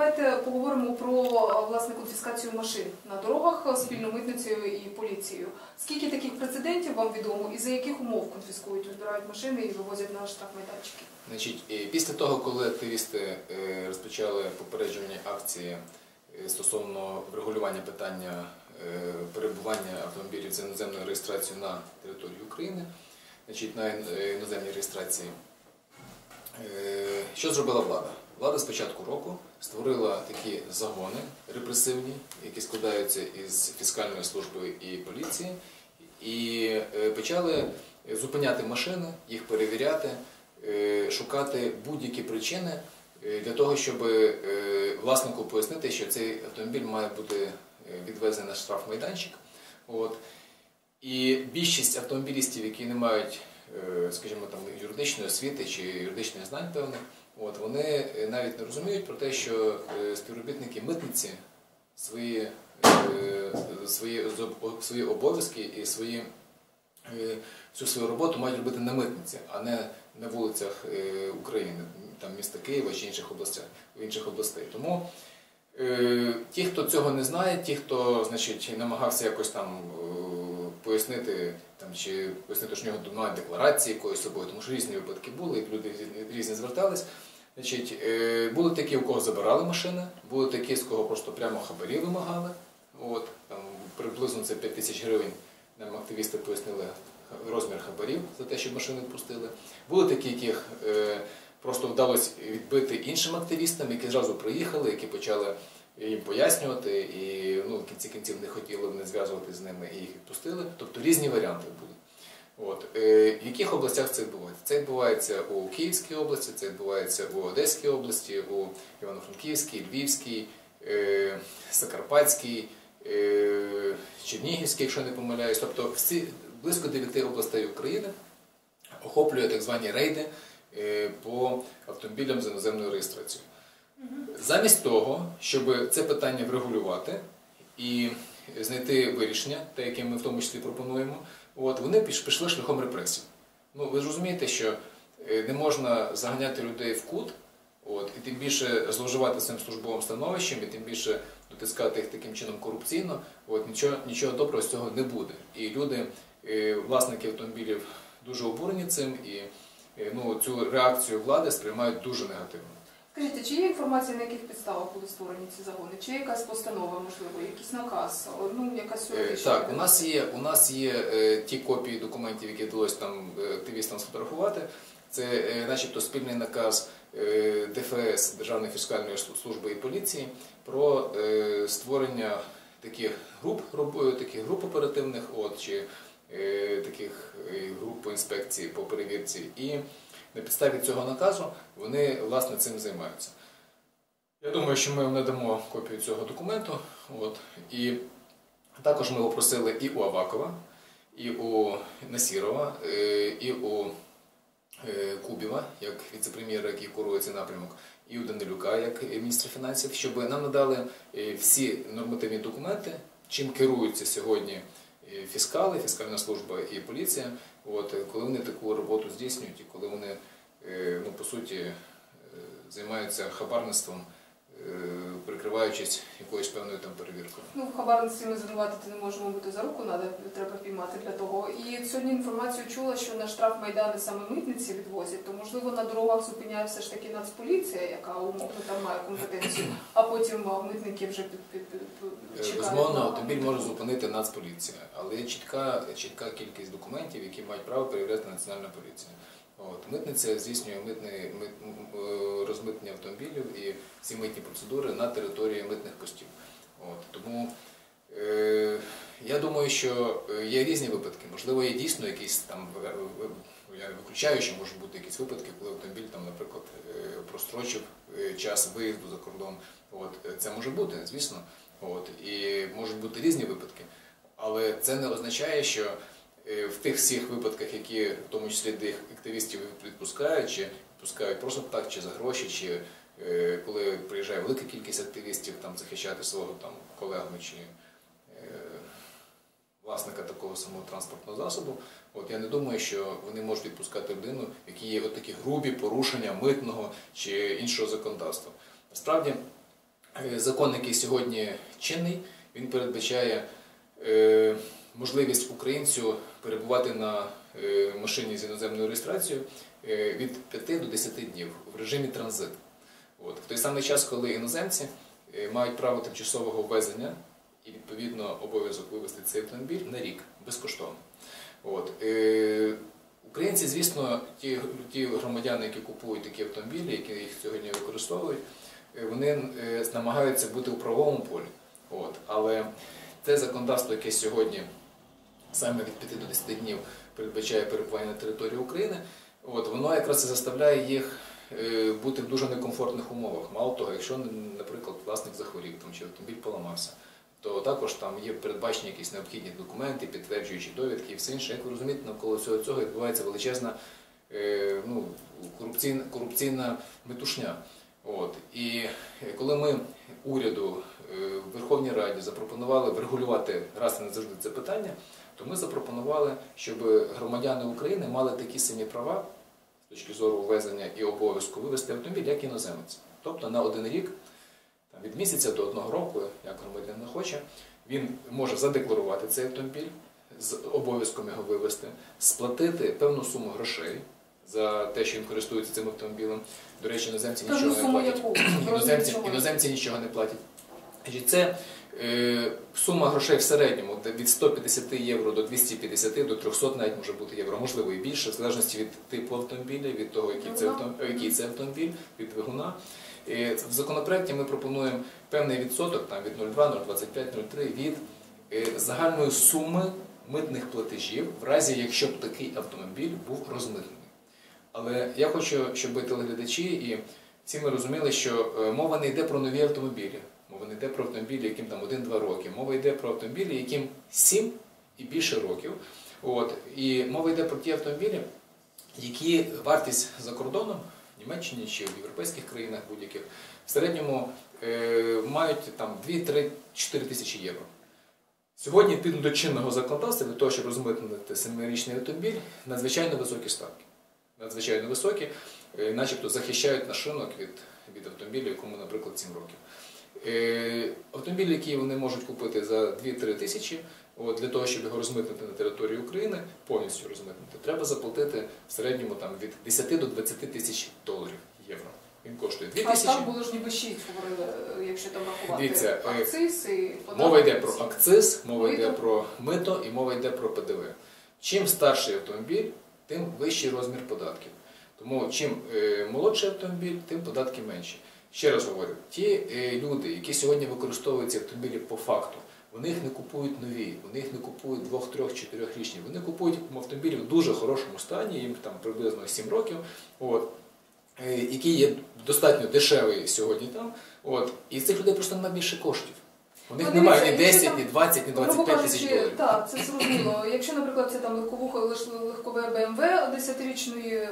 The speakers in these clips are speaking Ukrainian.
давайте поговоримо про власне конфіскацію машин на дорогах спільно митницею і поліцією. Скільки таких прецедентів вам відомо і за яких умов конфіскують, збирають машини і вивозять на штрафмайданчики? Значить, після того, коли активісти е, розпочали попереджувальні акції е, стосовно врегулювання питання е, перебування автомобілів з іноземною реєстрацією на території України, значить, на е, іноземній реєстрації, е, що зробила влада? Влада з початку року створила такі загони репресивні, які складаються із фіскальної служби і поліції, і е, почали зупиняти машини, їх перевіряти, е, шукати будь-які причини е, для того, щоб власнику пояснити, що цей автомобіль має бути відвезений на штрафмайданчик. От. І більшість автомобілістів, які не мають, скажімо, там юридичної освіти чи юридичних знань певних, от, вони е, навіть не розуміють про те, що е, співробітники митниці свої, е, свої, свої обов'язки і свої всю свою роботу мають робити на митниці, а не на вулицях України, там міста Києва чи інших областях, інших областей. Тому ті, хто цього не знає, ті, хто значить, намагався якось там пояснити, там, чи пояснити, що в нього немає декларації якоїсь собою, тому що різні випадки були, і люди різні звертались. Значить, е, були такі, у кого забирали машини, були такі, з кого просто прямо хабарі вимагали. От, там, приблизно це 5 тисяч гривень нам активісти пояснили розмір хабарів за те, щоб машини відпустили. Були такі, яких е, просто вдалося відбити іншим активістам, які зразу приїхали, які почали їм пояснювати, і ну, в кінці кінців не хотіли вони зв'язувати з ними і їх відпустили. Тобто різні варіанти були. От. Е, в яких областях це відбувається? Це відбувається у Київській області, це відбувається у Одеській області, у Івано-Франківській, Львівській, е, Закарпатській, е, Чернігівській, якщо не помиляюсь. Тобто всі близько 9 областей України охоплює так звані рейди е, по автомобілям з іноземною реєстрацією. Замість того, щоб це питання врегулювати і знайти вирішення, те, яке ми в тому числі пропонуємо, от, вони пішли шляхом репресій. Ну, ви ж розумієте, що е, не можна заганяти людей в кут, от, і тим більше зловживати цим службовим становищем, і тим більше дотискати їх таким чином корупційно, от, нічого, нічого доброго з цього не буде. І люди, е, власники автомобілів, дуже обурені цим, і е, ну, цю реакцію влади сприймають дуже негативно. Скажіть, чи є інформація, на яких підставах були створені ці загони? Чи є якась постанова, можливо, якийсь наказ, ну якась Е, юридична? Так, у нас є, у нас є е, ті копії документів, які вдалося там е, активістам сфотографувати. Це начебто спільний наказ ДФС Державної фіскальної служби і поліції про створення таких груп, таких груп оперативних, от чи таких груп по інспекції по перевірці. І на підставі цього наказу вони власне цим займаються. Я думаю, що ми надамо копію цього документу. От, і також ми його просили і у Авакова, і у Насірова, е, і у е, Кубіва, як віце-прем'єра, який курує цей напрямок, і у Данилюка, як міністра фінансів, щоб нам надали е, всі нормативні документи, чим керуються сьогодні фіскали, фіскальна служба і поліція, от, е, коли вони таку роботу здійснюють і коли вони, е, ну, по суті, е, займаються хабарництвом, прикриваючись якоюсь певною там перевіркою. Ну, в хабарництві ми звинуватити не можемо бути за руку, надо, треба піймати для того. І сьогодні інформацію чула, що на штраф Майдани саме митниці відвозять, то можливо на дорогах зупиняє все ж таки нацполіція, яка умовно там має компетенцію, а потім митники вже під, під, під, Безумовно, автомобіль може зупинити Нацполіція, але є чітка, чітка кількість документів, які мають право перевіряти Національна поліція. От, митниця здійснює митний, мит, е, розмитнення автомобілів і всі митні процедури на території митних постів. От, тому е, я думаю, що е, є різні випадки. Можливо, є дійсно якісь там, я виключаю, що можуть бути якісь випадки, коли автомобіль, там, наприклад, е, прострочив е, час виїзду за кордон. От, е, це може бути, звісно. От, і можуть бути різні випадки. Але це не означає, що е, в тих всіх випадках, які в тому числі де активістів відпускають, чи відпускають просто так, чи за гроші, чи е, коли приїжджає велика кількість активістів там захищати свого там колегу чи е, власника такого самого транспортного засобу. От я не думаю, що вони можуть відпускати людину, в якій є от такі грубі порушення митного чи іншого законодавства. Насправді закон, який сьогодні чинний, він передбачає е, можливість українцю перебувати на е, машині з іноземною реєстрацією е, від 5 до 10 днів в режимі транзит. От. В той самий час, коли іноземці е, мають право тимчасового ввезення і відповідно обов'язок вивезти цей автомобіль на рік безкоштовно. От. Е, Українці, звісно, ті, ті громадяни, які купують такі автомобілі, які їх сьогодні використовують, е, вони е, намагаються бути у правовому полі. От. Але те законодавство, яке сьогодні саме від 5 до 10 днів передбачає перебування на території України, от, воно якраз і заставляє їх е, бути в дуже некомфортних умовах. Мало того, якщо, наприклад, власник захворів там, чи автомобіль поламався, то також там є передбачені якісь необхідні документи, підтверджуючі довідки і все інше. Як ви розумієте, навколо всього цього відбувається величезна е, ну, корупційна, корупційна метушня. От. І е, коли ми уряду е, в Верховній Раді запропонували врегулювати раз і назавжди це питання, то ми запропонували, щоб громадяни України мали такі самі права з точки зору ввезення і обов'язку вивезти автомобіль, як іноземець. Тобто на один рік, від місяця до одного року, як громадянин хоче, він може задекларувати цей автомобіль з обов'язком його вивезти, сплатити певну суму грошей за те, що він користується цим автомобілем. До речі, іноземці Певну нічого не суму платять. яку? Іноземці, іноземці нічого не платять. Значить, Це е, сума грошей в середньому де від 150 євро до 250 до 300 навіть може бути євро, можливо і більше, в залежності від типу автомобіля, від того, який це, Двигуна. автом- який це автомобіль, від двигуна. Е, В законопроекті ми пропонуємо певний відсоток, там від 0,2, 0,25, 0,3 від е, загальної суми митних платежів, в разі якщо б такий автомобіль був розмитнений. Але я хочу, щоб телеглядачі і всі ми розуміли, що е, мова не йде про нові автомобілі. Мова не йде про автомобілі, яким там 1-2 роки. Мова йде про автомобілі, яким 7 і більше років. От. І мова йде про ті автомобілі, які вартість за кордоном в Німеччині чи в європейських країнах будь-яких в середньому е, мають там 2-3-4 тисячі євро. Сьогодні, відповідно до чинного законодавства, для того, щоб розмитнити семирічний автомобіль, надзвичайно високі ставки. Надзвичайно високі, е, начебто захищають наш ринок від, від автомобіля, якому, наприклад, 7 років. Е, Автомобіль, який вони можуть купити за 2-3 тисячі, от, для того, щоб його розмитнити на території України, повністю розмитнити, треба заплатити в середньому там, від 10 до 20 тисяч доларів євро. Він коштує 2 А тисячі. так було ж ніби 6, говорили, е, якщо там рахувати Дивіться, акциз і податок. Мова йде про акциз, мова Мито. йде про мито і мова йде про ПДВ. Чим старший автомобіль, тим вищий розмір податків. Тому чим е, молодший автомобіль, тим податки менші. Ще раз говорю, ті е, люди, які сьогодні використовують ці автомобілі по факту, вони їх не купують нові, вони їх не купують двох, трьох, чотирьохрічні. Вони купують автомобілі в дуже хорошому стані, їм там приблизно 7 років. От, е, який є достатньо дешевий сьогодні там. От, і цих людей просто немає більше коштів. У них Ну, немає ні якщо 10, там, ні 20, ні Грубо 25 тисяч кажучи, доларів. Так, це зрозуміло. Якщо, наприклад, це там легковуха, лиш- легкове BMW 10-річної, е,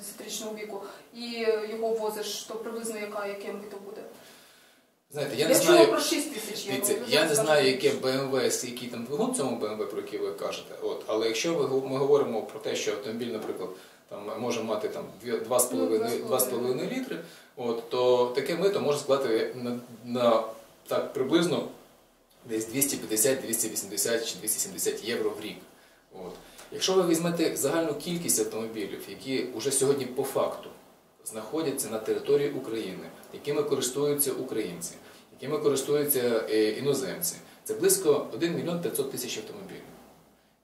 10-річного віку, і його возиш, то приблизно яка, яке мито буде? Знаєте, я не чула знаю, про 6 тисяч євро. дивіться, я не знаю, яке BMW, який там двигун в цьому BMW, про який ви кажете. От, але якщо ви, го- ми говоримо про те, що автомобіль, наприклад, там може мати там дві- 2,5 Ну, 2,5 літри, от, то таке мито може складати на, на так приблизно десь 250, 280 чи 270 євро в рік. От. Якщо ви візьмете загальну кількість автомобілів, які вже сьогодні по факту знаходяться на території України, якими користуються українці, якими користуються е, іноземці, це близько 1 мільйон 500 тисяч автомобілів.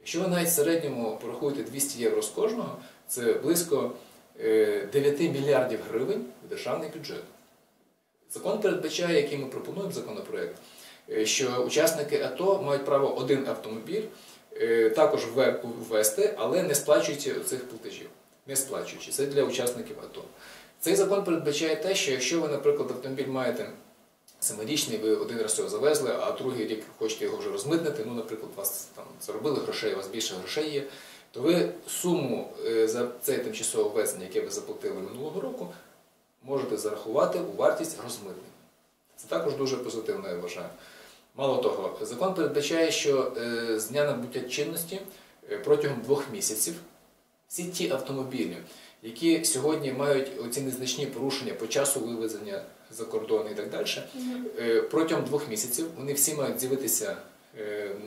Якщо ви навіть в середньому порахуєте 200 євро з кожного, це близько е, 9 мільярдів гривень в державний бюджет. Закон передбачає, який ми пропонуємо законопроект, е, що учасники АТО мають право один автомобіль е, також ввести, але не сплачуючи цих платежів. Не сплачуючи. Це для учасників АТО. Цей закон передбачає те, що якщо ви, наприклад, автомобіль маєте семирічний, ви один раз його завезли, а другий рік хочете його вже розмитнити, ну, наприклад, вас там заробили грошей, у вас більше грошей є, то ви суму е, за це тимчасове ввезення, яке ви заплатили минулого року, можете зарахувати у вартість розмитнення. Це також дуже позитивно, я вважаю. Мало того, закон передбачає, що е, з дня набуття чинності е, протягом двох місяців всі ті автомобілі, які сьогодні мають оці незначні порушення по часу вивезення за кордон і так далі, е, протягом двох місяців вони всі мають з'явитися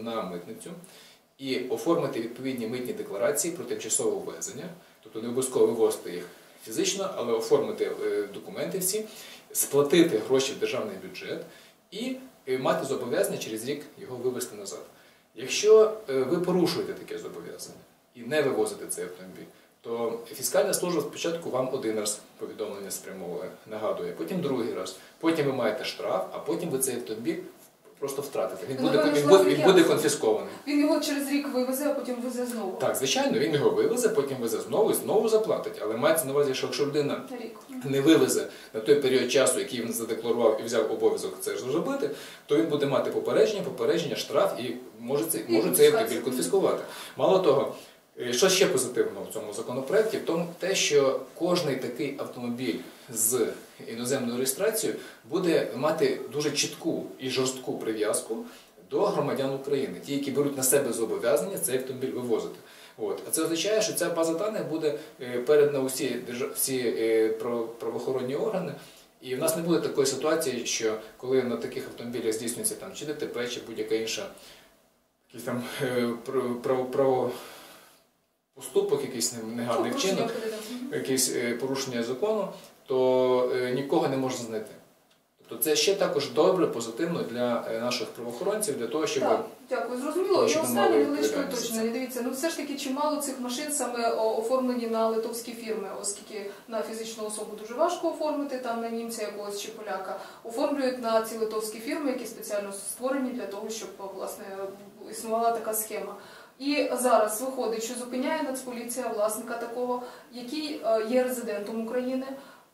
на митницю і оформити відповідні митні декларації про тимчасове ввезення, тобто не обов'язково вивозити їх фізично, але оформити е, документи всі, сплатити гроші в державний бюджет і е, мати зобов'язання через рік його вивезти назад. Якщо е, ви порушуєте таке зобов'язання і не вивозите цей автомобіль, то фіскальна служба спочатку вам один раз повідомлення спрямовує, нагадує, потім другий раз, потім ви маєте штраф, а потім ви цей автомобіль просто втратите. Він Ну, буде, він буде, він буде конфіскований. Він його через рік вивезе, а потім везе знову. Так, звичайно, він його вивезе, потім везе знову і знову заплатить. Але мається на увазі, що якщо людина не вивезе на той період часу, який він задекларував і взяв обов'язок це ж зробити, то він буде мати попередження, попередження, штраф і може це може цей автомобіль конфіскувати. Мало того, е, що ще позитивного в цьому законопроекті, в тому те, що кожний такий автомобіль з іноземною реєстрацією буде мати дуже чітку і жорстку прив'язку до громадян України, ті, які беруть на себе зобов'язання цей автомобіль вивозити. От. А це означає, що ця база даних буде е, передана усі, всі е, правоохоронні органи. І в нас не буде такої ситуації, що коли на таких автомобілях здійснюється там чи ДТП, чи будь-яка інша якийсь там е, право, право, поступок, якийсь не- негарний вчинок, е, порушення закону, то е, нікого не можна знайти. Тобто це ще також добре, позитивно для е, наших правоохоронців, для того, щоб Так, дякую, зрозуміло. І останнє невеличке уточнення. Дивіться, ну все ж таки чимало цих машин саме оформлені на литовські фірми, оскільки на фізичну особу дуже важко оформити, там на німця якогось чи поляка. Оформлюють на ці литовські фірми, які спеціально створені для того, щоб власне існувала така схема. І зараз виходить, що зупиняє Нацполіція власника такого, який е, є резидентом України,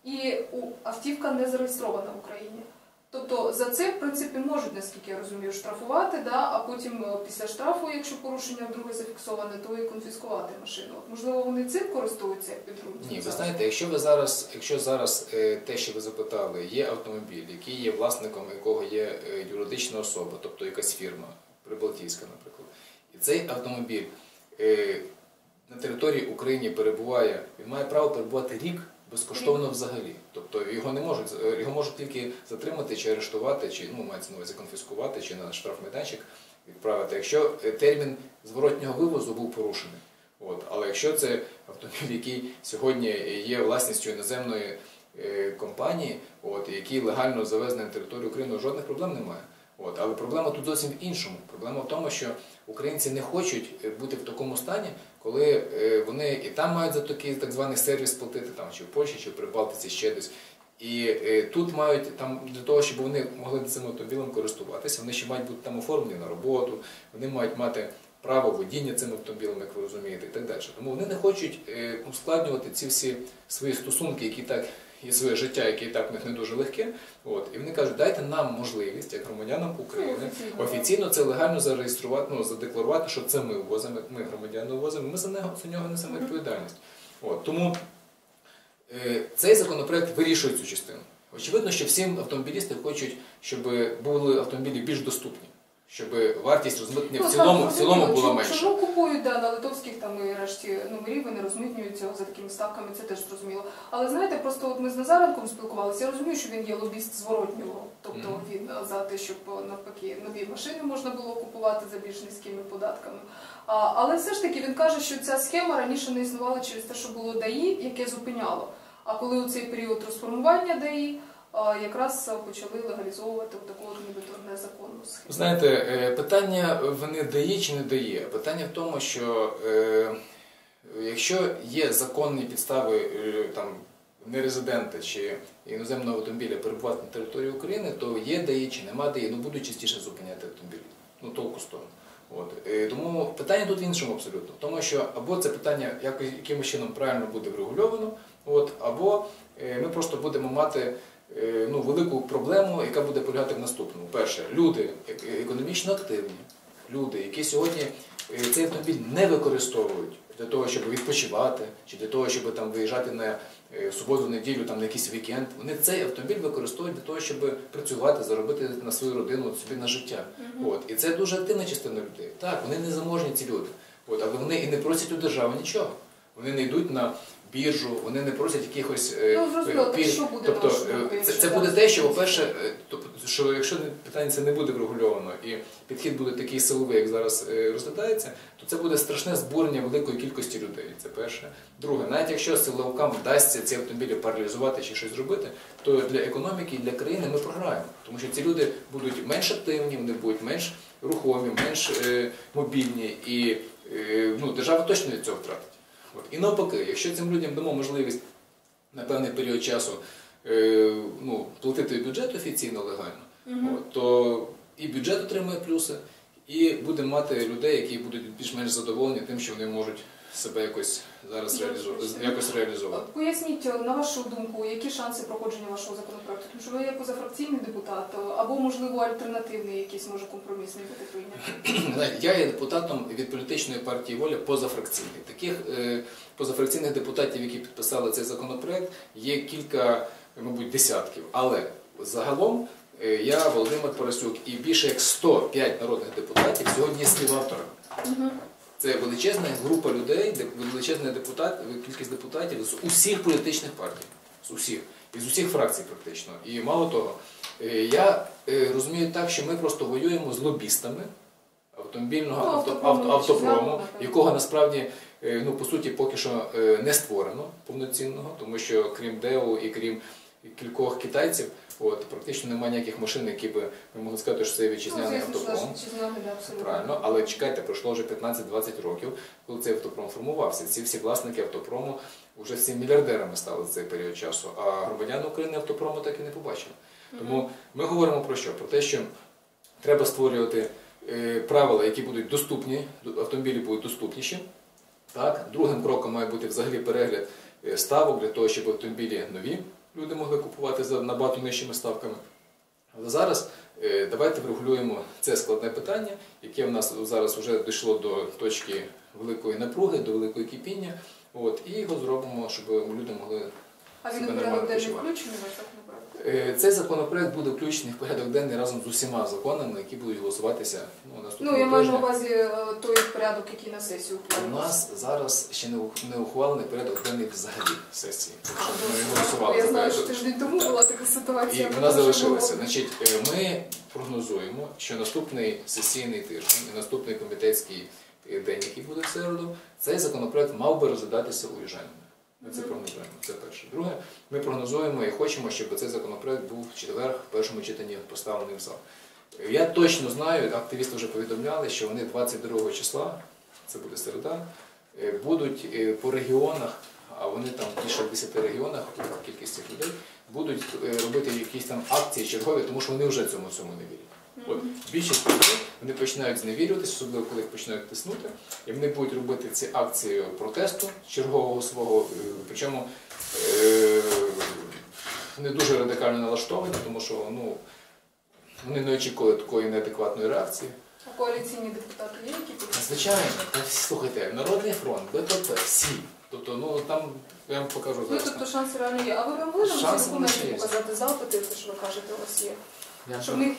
і автівка не зареєстрована в Україні. Тобто за це, в принципі, можуть, наскільки я розумію, штрафувати, да, а потім е, після штрафу, якщо порушення вдруге зафіксоване, то і конфіскувати машину. Можливо, вони цим користуються як підґрунтям? Ні, ви знаєте, якщо ви зараз, якщо зараз е, те, що ви запитали, є автомобіль, який є власником якого є е, юридична особа, тобто якась фірма, Прибалтійська, наприклад, і цей автомобіль на території України перебуває, він має право перебувати рік безкоштовно взагалі. Тобто його не можуть його можуть тільки затримати чи арештувати, чи ну мається на увазі конфіскувати, чи на штрафмайданчик відправити, якщо е, термін зворотнього вивозу був порушений. От. Але якщо це автомобіль, який сьогодні є власністю іноземної е, компанії, от, який легально завезений на територію України, жодних проблем немає. От. Але проблема тут зовсім в іншому. Проблема в тому, що українці не хочуть е, бути в такому стані, коли е, вони і там мають за такий так званий сервіс платити, там, чи в Польщі, чи в Прибалтиці, ще десь. І е, тут мають там для того, щоб вони могли цим автомобілем користуватися, вони ще мають бути там оформлені на роботу, вони мають мати право водіння цим автомобілем, як ви розумієте, і так далі. Тому вони не хочуть ускладнювати ці всі свої стосунки, які так і своє життя, яке і так в них не дуже легке. От і вони кажуть, дайте нам можливість, як громадянам України, Ну, офіційно. це легально зареєструвати, ну задекларувати, що це ми ввозимо, ми громадяни ввозимо. Ми за нього за нього несемо відповідальність. От тому е, цей законопроект вирішує цю частину. Очевидно, що всім автомобілісти хочуть, щоб були автомобілі більш доступні, щоб вартість розмитнення в Ну, цілому, в цілому була менша. Чому купують да, на литовських там і решті номерів, вони розмитнюють цього за такими ставками, це теж зрозуміло. Але знаєте, просто от ми з Назаренком спілкувалися, я розумію, що він є лобіст зворотнього. Тобто Мгм. він е, за те, щоб е, навпаки нові машини можна було купувати за більш низькими податками. А, але все ж таки він каже, що ця схема раніше не існувала через те, що було ДАІ, яке зупиняло. А коли у цей період розформування ДАІ, якраз почали легалізовувати таку нібито незаконну схему. Знаєте, е, питання вони дає чи не дає. Питання в тому, що е, якщо є законні підстави е, там нерезидента чи іноземного автомобіля перебувати на території України, то є дає чи нема дає, ну будуть частіше зупиняти автомобілі. Ну толку з того. От. Е, Тому питання тут в іншому абсолютно. Тому що або це питання як- якимось чином правильно буде врегульовано, от, або ми просто будемо мати ну, велику проблему, яка буде полягати в наступному. Перше, люди е- економічно активні, люди, які сьогодні е, цей автомобіль не використовують для того, щоб відпочивати, чи для того, щоб там виїжджати на е, суботу, неділю, там на якийсь вікенд. Вони цей автомобіль використовують для того, щоб працювати, заробити на свою родину, собі на життя. От. І це дуже активна частина людей. Так, вони не заможні ці люди. От, але вони і не просять у держави нічого. Вони не йдуть на біржу, вони не просять якихось е, Ну, зрозуміло, пір- що буде, тобто е, це, це буде те, що, по-перше, тобто, що якщо питання це не буде врегульовано і підхід буде такий силовий, як зараз розглядається, то це буде страшне збурення великої кількості людей. Це перше. Друге, навіть якщо силовикам вдасться ці автомобілі паралізувати чи щось зробити, то для економіки і для країни ми програємо. Тому що ці люди будуть менш активні, вони будуть менш рухомі, менш е, мобільні, і е, ну, держава точно від цього втратить. От. І навпаки, якщо цим людям дамо можливість на певний період часу е, ну, платити бюджет офіційно легально, угу. от, то і бюджет отримує плюси, і будемо мати людей, які будуть більш-менш задоволені тим, що вони можуть себе якось зараз реалізу... якось реалізувати. Поясніть, на вашу думку, які шанси проходження вашого законопроекту? Тому що ви є позафракційний депутат, або, можливо, альтернативний якийсь може компромісний бути прийнятий. Я є депутатом від політичної партії воля позафракційний. Таких е, позафракційних депутатів, які підписали цей законопроект, є кілька, мабуть, десятків. Але загалом е, я, Володимир Поросюк, і більше як 105 народних депутатів сьогодні є співавторами. Це величезна група людей, де- величезна депутат, кількість депутатів з усіх політичних партій, з усіх, із усіх фракцій практично. І мало того, е, я е, розумію так, що ми просто воюємо з лобістами автомобільного Ну, авто, автопрому, авто, автопрому, якого насправді е, ну, по суті поки що не створено повноцінного, тому що крім ДЕУ і крім кількох китайців, от практично немає ніяких машин, які би ми могли сказати, що це Ну, вітчизняний що автопром. да. Правильно, але чекайте, пройшло вже 15-20 років, коли цей автопром формувався. Ці всі власники автопрому вже всі мільярдерами стали за цей період часу, а громадяни України автопрому так і не побачили. Тому ми говоримо про що? Про те, що треба створювати е, правила, які будуть доступні, автомобілі будуть доступніші. Так? Другим кроком має бути взагалі перегляд е, ставок для того, щоб автомобілі нові люди могли купувати за набагато нижчими ставками. Але зараз е, давайте врегулюємо це складне питання, яке в нас зараз вже дійшло до точки великої напруги, до великої кипіння. От, і його зробимо, щоб люди могли А він почувати. включений? Е, Цей законопроект буде включений в порядок денний разом з усіма законами, які будуть голосуватися ну, Ну, наступного я маю на увазі е, той порядок, який на сесію У нас зараз ще не ухвалений порядок денний взагалі сесії. Ми голосували Я знаю, що тиждень тому була така І вона залишилася. Значить, е, ми прогнозуємо, що наступний сесійний тиждень і наступний комітетський е, день, який буде в середу, цей законопроект мав би розглядатися у Южані. Ми це прогнозуємо. Це перше. Друге, ми прогнозуємо і хочемо, щоб цей законопроект був в четвер в першому читанні поставлений в зал. Я точно знаю, активісти вже повідомляли, що вони 22 числа, це буде середа, е, будуть е, по регіонах, а вони там більше в 10 регіонах, кількість цих людей, будуть е, робити якісь там акції чергові, тому що вони вже цьому всьому не вірять. От більшість людей вони починають зневірюватися, особливо коли їх починають тиснути, і вони будуть робити ці акції протесту чергового свого, е, причому е, не дуже радикально налаштовані, тому що ну, вони не очікували такої неадекватної реакції. А коаліційні депутати є, які? Звичайно, слухайте, Народний фронт, БПП, всі. Тобто, ну там я вам покажу Ну, тобто шанси реально є. А ви вам нам ці документи показати запити, те, що ви кажете, у вас є? Я Щоб них